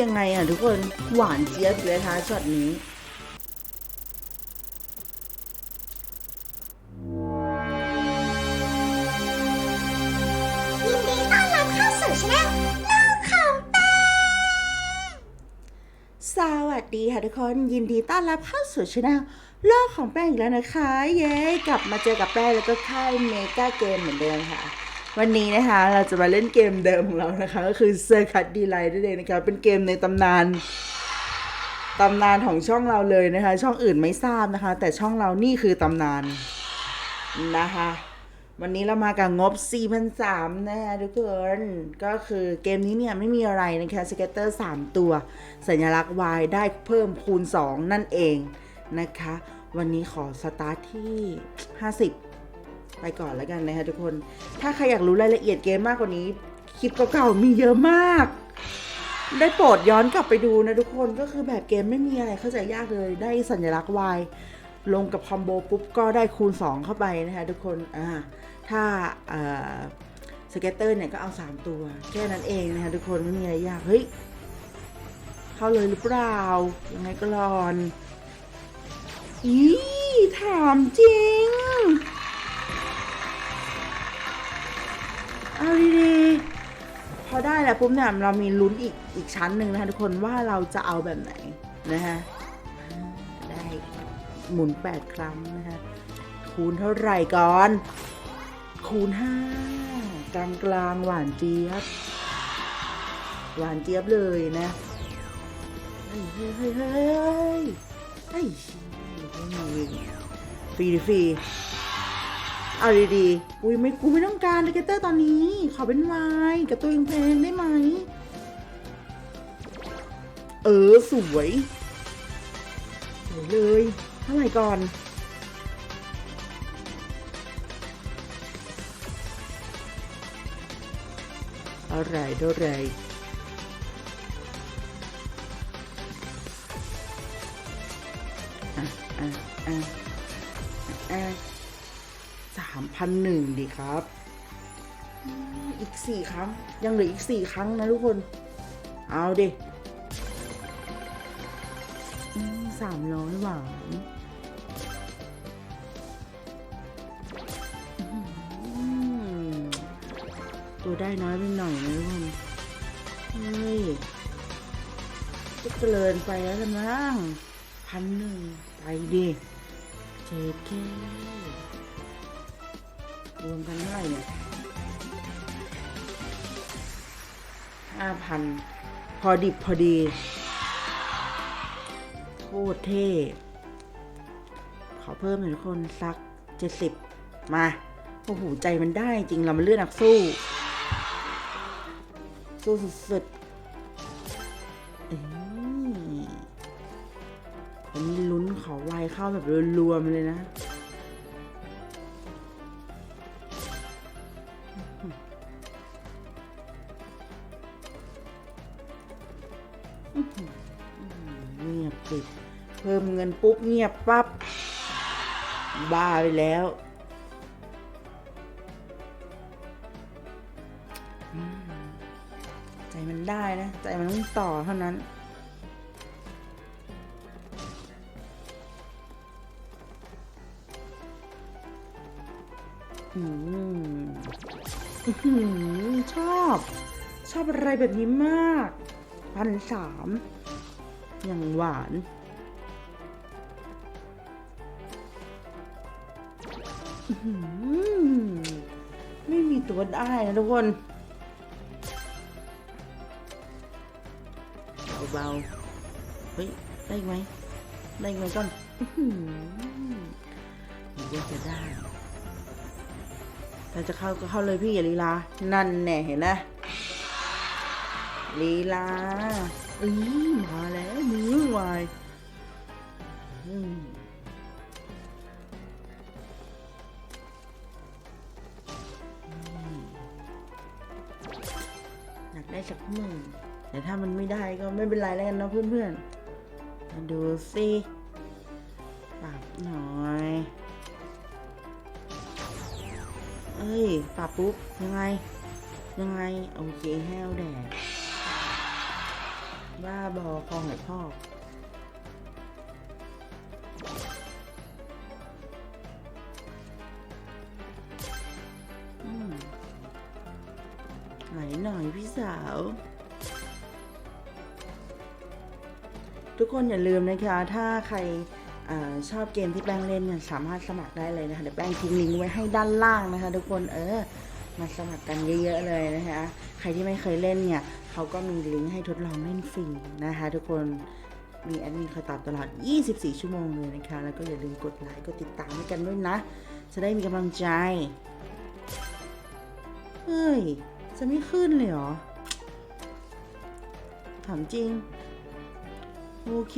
ยังไงอะทุกคนหวานเจี๊ยบเลยนะคะช็อตนี้ยินดีต้อนรับเข้าสู่ช anel โลกของแป้งสวัสดีค่ะทุกคนยินดีต้อนรับเข้าสู่ช anel โลกของแป้งอีกแล้วนะคะ เย้ กลับมาเจอกับแป้งแล้วก็ค่ายเมกาเกมเหมือนเดิมค่ะ วันนี้นะคะเราจะมาเล่นเกมเดิมของเรานะคะ ก็คือเซอร์คัตดีไลท์นั่นเองนะคะเป็นเกมในตำนานตำนานของช่องเราเลยนะคะ ช่องอื่นไม่ทราบนะคะ แต่ช่องเรานี่คือตำนานนะคะ วันนี้เรามากับงบ4,300นะคะทุกคนก็คือเกมนี้เนี่ยไม่มีอะไรนะคะสเก็ตเตอร์ 3 ตัว สัญลักษณ์ Y ได้เพิ่มคูณ 2 นั่นเองนะคะ วันนี้ขอสตาร์ทที่ 50 ไปก่อนแล้วกันนะคะทุกคน ถ้าใครอยากรู้รายละเอียดเกมมากกว่านี้ คลิปเก่าๆมีเยอะมาก ได้โปรดย้อนกลับไปดูนะทุกคน ก็คือแบบเกมไม่มีอะไรเข้าใจยากเลย ได้สัญลักษณ์ Y ลงกับคอมโบปุ๊บก็ได้คูณ 2 เข้าไปนะคะทุกคน อ่า ถ้าเออสเก็ตเตอร์เนี่ยก็เอา 3 ตัว แค่นั้นเองนะคะทุกคนไม่มีอะไรยาก เฮ้ย เข้าเลยหรือเปล่า ยังไงก็รอน อีถามจริง เอาดีๆพอได้แล้วปุ๊บเนี่ยเรามีลุ้นอีกอีกชั้นหนึ่งนะคะทุกคนว่าเราจะเอาแบบไหนนะคะได้หมุน 8 ครั้งนะคะคูณเท่าไหร่ก่อน คูณ 5 กลางกลางหวานเจี๊ยบ หวานเจี๊ยบเลยนะเฮ้ยเฮ้ยเฮ้ยเฮ้ยเฮ้ยฟรีดฟรี เอาดีๆอุ้ยไม่กูไม่ต้องการเดกเตอร์ตอนนี้ ขอเป็นวายกับตัวเองเพลงได้ไหม เออ สวยสวยเลยเท่าไหร่ก่อนอะไรเท่าไรอะอะอะอะ สามพันหนึ่งดีครับอืมอีกสี่ครั้ง ยังเหลืออีกสี่ครั้งนะทุกคน เอาดิสามร้อยหวานอืมตัวได้น้อยไปหน่อยนะทุกคนเฮ้ยก็เจริญไปแล้วละมั้งพันหนึ่งไปดิเจ๊เก้ รวมกันเท่าไหร่เนี่ยห้าพันพอดิบพอดี โคตรเท่ ขอเพิ่มหน่อยทุกคนสักเจ็ดสิบมา โอ้โห ใจมันได้จริงเรามันเลื่อดนักสู้ สู้สุดๆเอ้ยอันนี้ลุ้นขอไวเข้าแบบรวมๆเลยนะ เงียบปิเพิ่มเงินปุ๊บเงียบปับ๊บบ้าไปแล้วใจมันได้นะ ใจมันต้องต่อเท่านั้นอืมอื้อหือชอบ ชอบอะไรแบบนี้มาก พันสามอย่างหวาน ไม่มีตัวได้นะทุกคนเบาๆเฮ้ย ได้ไหม ได้ไหมก่อนอื้อหือมันก็จะได้ถ้าจะเข้าก็เข้าเลยพี่อย่าลีลา นั่นแน่เห็นนะ ลีลาอือมาแล้วมือวายอืมอยากได้สักหมื่นแต่ถ้ามันไม่ได้ก็ไม่เป็นไรแล้วกันเนาะเพื่อนๆมาดูสิปรับหน่อย เอ้ยปรับปุ๊บยังไง ยังไง โอเคแห้วแดด บ้าบอคอหอยพอกไหนหน่อยพี่สาว ทุกคนอย่าลืมนะคะ ถ้าใครอชอบเกมที่แป้งเล่นเนี่ยสามารถสมัครได้เลยนะคะ เดี๋ยวแป้งทิ้งลิงก์ไว้ให้ด้านล่างนะคะ ทุกคนเออ มาสมัครกันเยอะๆเลยนะคะ ใครที่ไม่เคยเล่นเนี่ยเขาก็มีลิงก์ให้ทดลองเล่นฟรีนะคะ ทุกคนมีแอดมินคอยตอบตลอด 24 ชั่วโมงเลยนะคะ แล้วก็อย่าลืมกดไลค์กดติดตามให้กันด้วยนะ จะได้มีกำลังใจ เฮ้ย จะไม่ขึ้นเลยเหรอ ถามจริง โอเค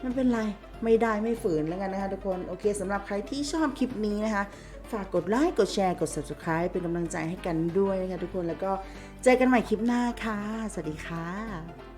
ไม่เป็นไร ไม่ได้ไม่ฝืนแล้วกันนะคะทุกคน โอเคสำหรับใครที่ชอบคลิปนี้นะคะ ฝากกดไลค์กดแชร์กด subscribe เป็นกำลังใจให้กันด้วยนะคะทุกคนแล้วก็เจอกันใหม่คลิปหน้าค่ะ สวัสดีค่ะ